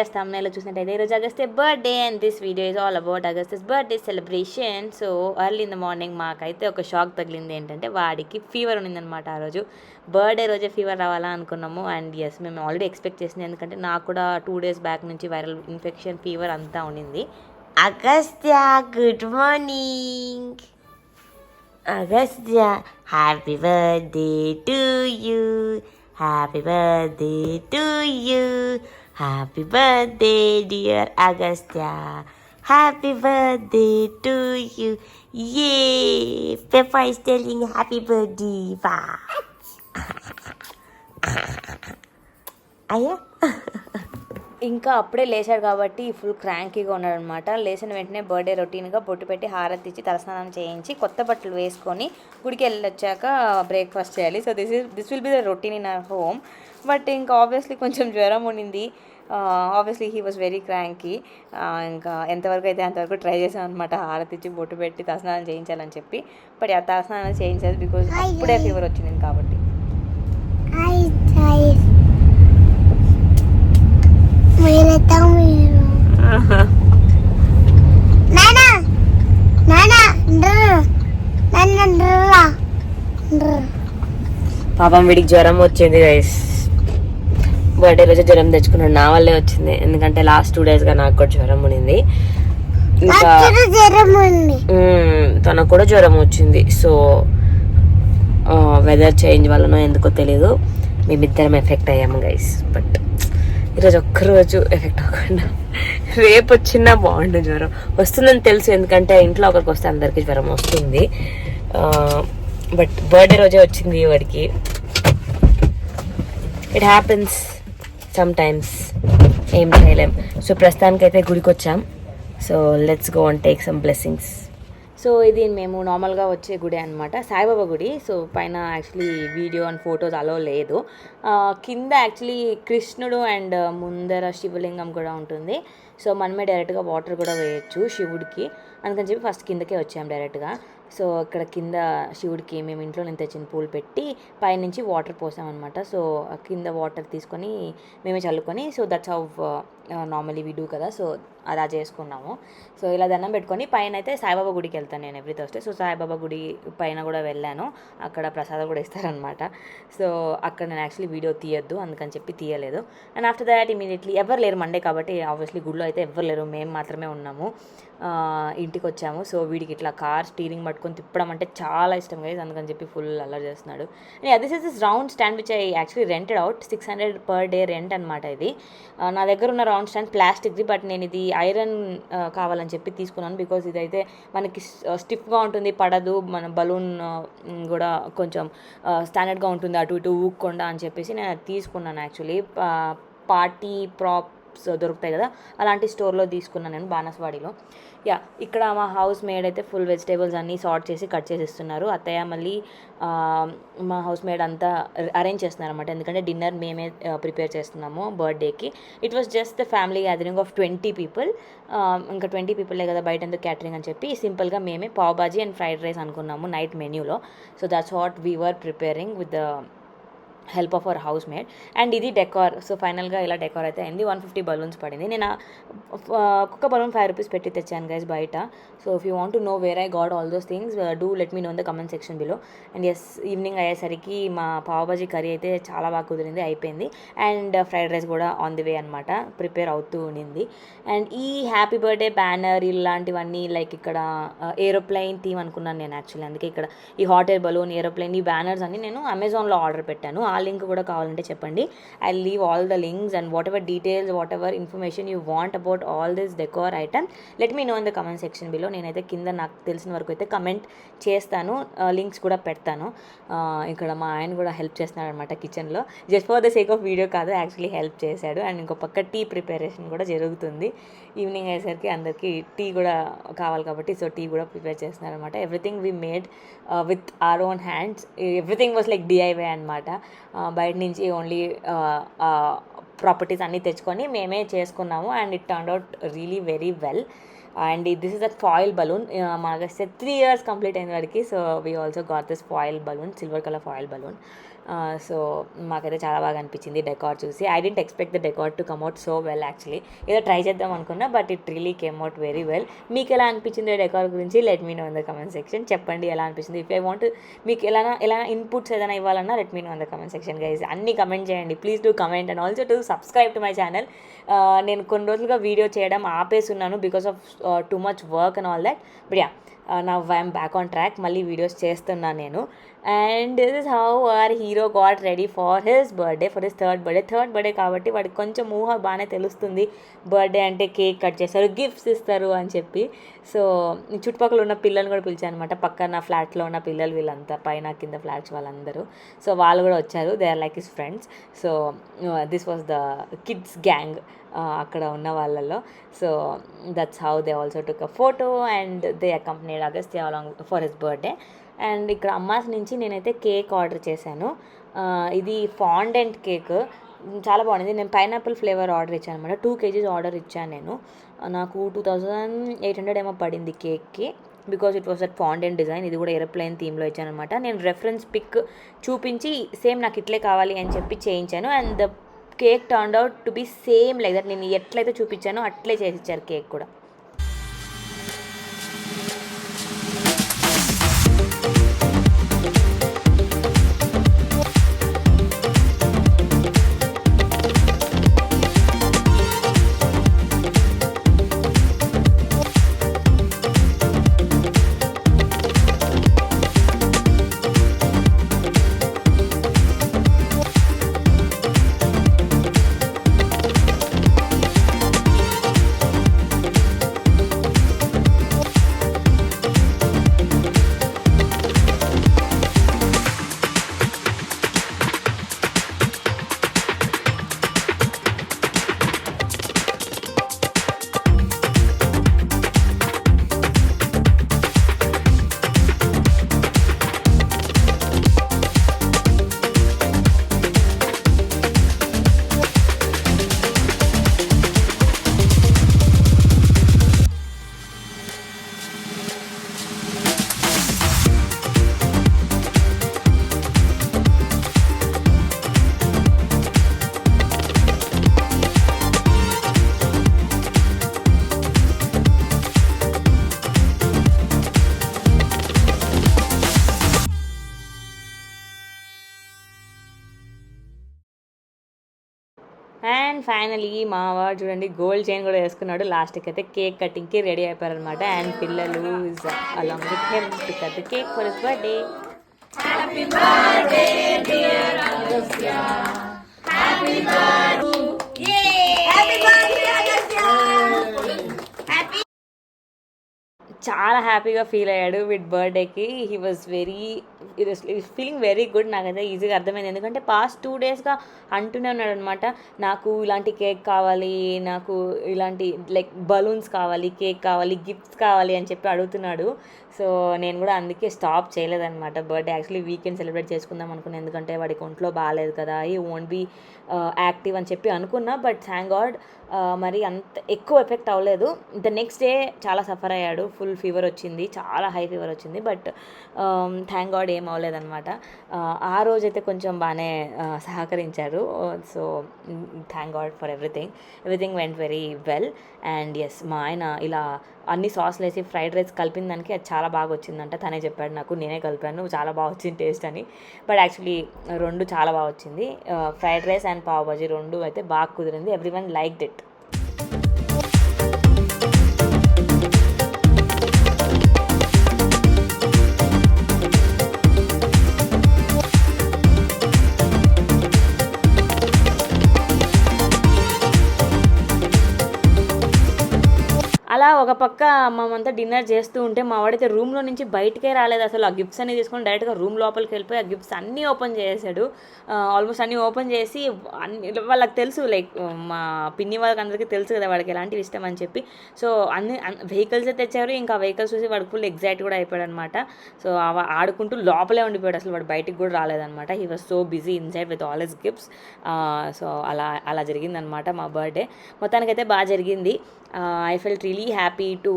Yes తమిళలో చూసినట్టయితే ఈరోజు Agastya birthday and this video is all about Agastya's birthday celebration so early in the morning మాకైతే ఒక shock తగిలింది ఏంటంటే వాడికి ఫీవర్ ఉండిందనమాట ఆ రోజు. బర్త్డే రోజే ఫీవర్ రావాలా అనుకున్నాము అండ్ ఎస్ మేము ఆల్రెడీ ఎక్స్పెక్ట్ చేసింది ఎందుకంటే నాకు కూడా టూ డేస్ బ్యాక్ నుంచి వైరల్ ఇన్ఫెక్షన్ ఫీవర్ అంతా ఉండింది Agastya good morning Agastya happy birthday to you happy birthday to you happy birthday dear Agastya. Happy birthday to you a Peppa is telling happy birthday Wow. అయ్యా ఇంకా అప్పుడే లేచాడు కాబట్టి full క్రాంకీగా ఉన్నాడు అనమాట లేచిన వెంటనే బర్త్డే రొటీన్గా బొట్టు పెట్టి హారతి ఇచ్చి తలస్నానం చేయించి కొత్త బట్టలు వేసుకొని గుడికి వెళ్ళొచ్చాక బ్రేక్ఫాస్ట్ చేయాలి. So this is this will be the routine in our home but ఇంకా ఆబ్వియస్లీ కొంచెం జ్వరం ఉండింది. Obviously he was very cranky ఇంకా ఎంతవరకు అయితే అంతవరకు ట్రై చేసాం అనమాట హారతి ఇచ్చి బొట్టు పెట్టి తలస్నానం చేయించాలని చెప్పి. బట్ ఆ తలస్నానం చేయించాలి బికాజ్ అప్పుడే ఫీవర్ వచ్చింది కాబట్టి. పాపం వీడికి జ్వరం వచ్చింది గైస్ బర్త్డే రోజు జ్వరం తెచ్చుకున్నాడు. నా వల్లే వచ్చింది. ఎందుకంటే లాస్ట్ టూ డేస్గా నాకు కూడా జ్వరం ఉండింది. ఇంకా తనకు కూడా జ్వరం వచ్చింది. సో వెదర్ చేంజ్ వల్లనో ఎందుకో తెలియదు మేమిద్దరం ఎఫెక్ట్ అయ్యాము గైస్ బట్ ఈరోజు ఒక్కరోజు ఎఫెక్ట్ అవ్వకుండా రేపు వచ్చినా బాగుండు జ్వరం. వస్తుందని తెలుసు ఎందుకంటే ఇంట్లో ఒకరికి వస్తే అందరికీ జ్వరం వస్తుంది. బట్ బర్త్డే రోజే వచ్చింది వాడికి. ఇట్ హ్యాపెన్స్ సమ్ టైమ్స్ ఏం చేయలేం. సో ప్రస్తుతానికైతే గుడికి వచ్చాం so let's go and take some blessings so ఇది మేము నార్మల్గా వచ్చే గుడి అనమాట సాయిబాబా గుడి. సో పైన actually video and photos allow లేదు. కింద యాక్చువల్లీ కృష్ణుడు అండ్ ముందర శివలింగం కూడా ఉంటుంది. సో మనమే డైరెక్ట్గా వాటర్ కూడా వేయచ్చు శివుడికి. అందుకని చెప్పి ఫస్ట్ కిందకే వచ్చాం డైరెక్ట్గా సో ఇక్కడ కింద శివుడికి మేము ఇంట్లో నేను తెచ్చిన పూలు పెట్టి పైనుంచి వాటర్ పోసామన్నమాట. సో కింద వాటర్ తీసుకొని మేమే చల్లుకొని so that's how normally we do కదా. సో అలా చేసుకున్నాము. సో ఇలా దండం పెట్టుకొని పైన అయితే సాయిబాబా గుడికి వెళ్తాను నేను ఎవ్రీ థర్స్డే. సో సాయిబాబా గుడి పైన కూడా వెళ్ళాను. అక్కడ ప్రసాదం కూడా ఇస్తారనమాట సో అక్కడ నేను యాక్చువల్లీ వీడియో తీయొద్దు అందుకని చెప్పి తీయలేదు. అండ్ ఆఫ్టర్ దాట్ ఇమీడియట్లీ ఎవరు లేరు మండే కాబట్టి ఆబ్వియస్లీ గుడిలో అయితే ఎవరు లేరు. మేము మాత్రమే ఉన్నాము. ఇంటికి వచ్చాము. సో వీడికి ఇట్లా కార్ స్టీరింగ్ పట్టుకొని తిప్పడం అంటే చాలా ఇష్టం గైజ్ అందుకని చెప్పి ఫుల్ అల్లరి చేస్తున్నాడు. This is this round stand which I actually rented out six hundred per day rent అనమాట ఇది. Uh, నా దగ్గర ఉన్న రౌండ్ స్టాండ్ ప్లాస్టిక్ది బట్ నేను ఇది ఐరన్ uh, కావాలని చెప్పి తీసుకున్నాను బికాజ్ ఇదైతే మనకి uh, స్టిఫ్గా ఉంటుంది పడదు. మన బలూన్ కూడా కొంచెం స్టాండర్డ్గా ఉంటుంది. అటు ఇటు ఊక్కుండా అని చెప్పేసి నేను తీసుకున్నాను యాక్చువల్లీ పార్టీ ప్రాప్ Uh, దొరుకుతాయి కదా? అలాంటి స్టోర్లో తీసుకున్నాను నేను బానస్వాడిలో. యా ఇక్కడ మా హౌస్ మేడ్ అయితే ఫుల్ వెజిటేబుల్స్ అన్నీ సార్ట్ చేసి కట్ చేసిస్తున్నారు. అత్తయ్య మళ్ళీ మా హౌస్ మేడ్ అంతా అరేంజ్ చేస్తున్నారు అనమాట ఎందుకంటే డిన్నర్ మేమే uh, ప్రిపేర్ చేస్తున్నాము బర్త్డేకి it was just the family gathering of twenty people ఇంకా ట్వంటీ పీపులే కదా బయట ఎందుకు క్యాటరింగ్ అని చెప్పి సింపుల్గా మేమే పావుబాజీ అండ్ ఫ్రైడ్ రైస్ అనుకున్నాము night మెన్యూలో so that's what we were preparing with the help of our house maid and ఇది డెకార్ సో ఫైనల్గా ఇలా డెకార్ అయితే అయింది. వన్ ఫిఫ్టీ బలూన్స్ పడింది. నేను ఆ, ఒక్కొక్క బలూన్ ఫైవ్ రూపీస్ పెట్టి తెచ్చాను గైస్ బయట. So if you want to know where I got all those things do let me know in the comment section below and as evening అయ్యేసరికి మా pav bhaji curry అయితే చాలా బాగా కుదిరింది అయిపోయింది. అండ్ ఫ్రైడ్ రైస్ కూడా ఆన్ ది వే అనమాట prepare అవుతూ ఉండింది. అండ్ ఈ హ్యాపీ బర్త్డే బ్యానర్ ఇలాంటివన్నీ లైక్ ఇక్కడ uh, ఏరోప్లెయిన్ థీమ్ అనుకున్నాను నేను యాక్చువల్లీ అందుకే ఇక్కడ ఈ హాట్ ఎయిర్ బలూన్ ఏరోప్లెయిన్ ఈ బ్యానర్స్ అన్ని నేను అమెజాన్లో ఆర్డర్ పెట్టాను. ఆ లింక్ కూడా కావాలంటే చెప్పండి. I leave all the links and whatever details whatever information you want about all this decor item let me know in the comment section below నేనైతే కింద నాకు తెలిసిన వరకు అయితే కమెంట్ చేస్తాను లింక్స్ కూడా పెడతాను. ఇక్కడ మా ఆయన కూడా హెల్ప్ చేస్తున్నాడు అనమాట కిచెన్లో just for the sake of video కాదు యాక్చువల్లీ హెల్ప్ చేశాడు. అండ్ ఇంకో పక్క టీ ప్రిపరేషన్ కూడా జరుగుతుంది. ఈవినింగ్ అయ్యేసరికి అందరికీ టీ కూడా కావాలి కాబట్టి సో టీ కూడా ప్రిపేర్ చేస్తున్నారు అనమాట everything we made with our own hands everything was like DIY అనమాట బయట నుంచి ఓన్లీ ప్రాపర్టీస్ అన్నీ తెచ్చుకొని మేమే చేసుకున్నాము. And it turn out really very well and this is a foil balloon మాకు త్రీ ఇయర్స్ కంప్లీట్ అయిన వాడికి. So we also got this foil balloon silver colour foil balloon so మాకైతే చాలా బాగా అనిపించింది డెకార్ చూసి. I didn't expect the decor to come out so well actually ఏదో try చేద్దాం అనుకున్నా but it really came out very well మీకు ఎలా అనిపించింది డెకార్ గురించి? Let me know in the comment section చెప్పండి ఎలా అనిపించింది ఇఫ్ ఐ వాంట్ మీకు ఎలా ఎలా ఇన్పుట్స్ ఏదైనా ఇవ్వాలన్నా let me know in the comment section guys అన్ని కమెంట్ చేయండి. Please do comment and also to subscribe to my channel నేను కొన్ని రోజులుగా వీడియో చేయడం ఆపేస్తున్నాను because of too much work and all that but ya నా I'm back on track మళ్ళీ videos చేస్తున్నాను నేను. And this is how our hero got ready for his birthday for his third birthday third birthday కాబట్టి వాడికి కొంచెం ఊహ బాగానే తెలుస్తుంది. బర్త్డే అంటే కేక్ కట్ చేస్తారు గిఫ్ట్స్ ఇస్తారు అని చెప్పి. సో చుట్టుపక్కల ఉన్న పిల్లలు కూడా పిలిచాను అనమాట పక్కన ఫ్లాట్లో ఉన్న పిల్లలు వీళ్ళంతా పైన కింద ఫ్లాట్స్ వాళ్ళందరూ. సో వాళ్ళు కూడా వచ్చారు. They are like his friends so this was the kids gang అక్కడ ఉన్న వాళ్ళలో. So that's how they also took a photo and they accompanied Agastya along for his birthday and ఇక్కడ అమ్మాస్ నుంచి నేనైతే కేక్ ఆర్డర్ చేశాను. ఇది ఫాండెంట్ కేక్. చాలా బాగుంది. నేను పైనాపిల్ ఫ్లేవర్ ఆర్డర్ ఇచ్చాను అనమాట టూ కేజీస్ ఆర్డర్ ఇచ్చాను నేను. నాకు టూ థౌజండ్ ఎయిట్ హండ్రెడ్ ఏమో పడింది కేక్కి. Because it was at fondant design. ఇది కూడా ఏరోప్లేన్ థీమ్లో ఇచ్చాను అనమాట నేను రెఫరెన్స్ పిక్ చూపించి సేమ్ నాకు ఇట్లే కావాలి అని చెప్పి చేయించాను. And the cake turn out to be same like that. నేను ఎట్లయితే చూపించానో అట్లే చేసి ఇచ్చారు కేక్ కూడా. Bye. అండ్ ఫైనలీ మా వాడు చూడండి గోల్డ్ చైన్ కూడా వేసుకున్నాడు. లాస్ట్కి అయితే కేక్ కటింగ్కి రెడీ అయిపోయారనమాట అండ్ పిల్లలు is along with him to cut the cake for his birthday చాలా హ్యాపీగా ఫీల్ అయ్యాడు విత్ బర్త్డేకి. He was very feeling very good నాకైతే ఈజీగా అర్థమైంది. ఎందుకంటే పాస్ట్ టూ డేస్గా అంటూనే ఉన్నాడు అనమాట నాకు ఇలాంటి కేక్ కావాలి నాకు ఇలాంటి లైక్ బలూన్స్ కావాలి కేక్ కావాలి గిఫ్ట్స్ కావాలి అని చెప్పి అడుగుతున్నాడు. సో నేను కూడా అందుకే స్టాప్ చేయలేదన్నమాట బర్త్డే యాక్చువల్లీ వీకెండ్ సెలబ్రేట్ చేసుకుందాం అనుకున్నాను ఎందుకంటే వాడికి ఒంట్లో బాగాలేదు కదా. ఈ ఓన్ బీ యాక్టివ్ అని చెప్పి అనుకున్నా. బట్ థ్యాంక్ గాడ్ మరి అంత ఎక్కువ ఎఫెక్ట్ అవ్వలేదు. ద నెక్స్ట్ డే చాలా సఫర్ అయ్యాడు. ఫుల్ ఫీవర్ వచ్చింది. చాలా హై ఫీవర్ వచ్చింది. బట్ థ్యాంక్ గాడ్ ఏం అవ్వలేదన్నమాట. ఆ రోజైతే కొంచెం బాగానే సహకరించారు. So thank god for everything. Everything went very well. And yes మా ఆయన ఇలా అన్ని సాస్లు వేసి ఫ్రైడ్ రైస్ కలిపిన దానికి అది చాలా బాగా వచ్చిందంట. తనే చెప్పాడు నాకు నేనే కలిపాను. చాలా బాగా వచ్చింది టేస్ట్ అని. బట్ యాక్చువల్లీ రెండు చాలా బాగా వచ్చింది. Fried rice and pav bhaji రెండు అయితే బాగా కుదిరింది. ఎవ్రీ వన్ లైక్ డిట్ అలా ఒక పక్క మేమంతా డిన్నర్ చేస్తూ ఉంటే మా వాడైతే రూమ్లో నుంచి బయటకే రాలేదు. అసలు ఆ గిఫ్ట్స్ అన్ని తీసుకొని డైరెక్ట్గా రూమ్ లోపలికి వెళ్ళిపోయి ఆ గిఫ్ట్స్ అన్నీ ఓపెన్ చేసాడు. ఆల్మోస్ట్ అన్నీ ఓపెన్ చేసి అన్ని వాళ్ళకి తెలుసు లైక్ మా పిన్ని వాళ్ళకి అందరికీ తెలుసు కదా వాడికి ఎలాంటివి ఇష్టం అని చెప్పి. సో అన్ని వెహికల్స్ తెచ్చారు ఇంకా వెహికల్స్ చూసి వాడికి ఫుల్ ఎగ్జైట్ కూడా అయిపోయాడు అనమాట సో ఆడుకుంటూ లోపలే ఉండిపోయాడు. అసలు వాడు బయటికి కూడా రాలేదనమాట. He was so busy inside with all his gifts so అలా అలా జరిగిందనమాట మా బర్త్డే మొత్తానికైతే బాగా జరిగింది. I felt really happy to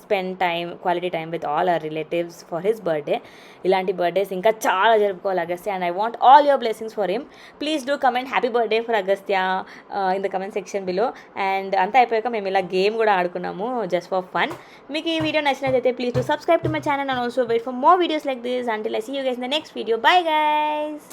spend time quality time with all our relatives for his birthday ఇలాంటి బర్త్డేస్ ఇంకా చాలా జరుపుకోవాలి Agastya. And I want all your blessings for him please do comment happy birthday for Agastya in the comment section below and అంతా అయిపోయాక మేము ఇలా game కూడా ఆడుకున్నాము జస్ట్ ఫర్ ఫన్ మీకు ఈ వీడియో నచ్చినట్లయితే please to subscribe to my channel and also wait for more videos like this until I see you guys in the next video bye guys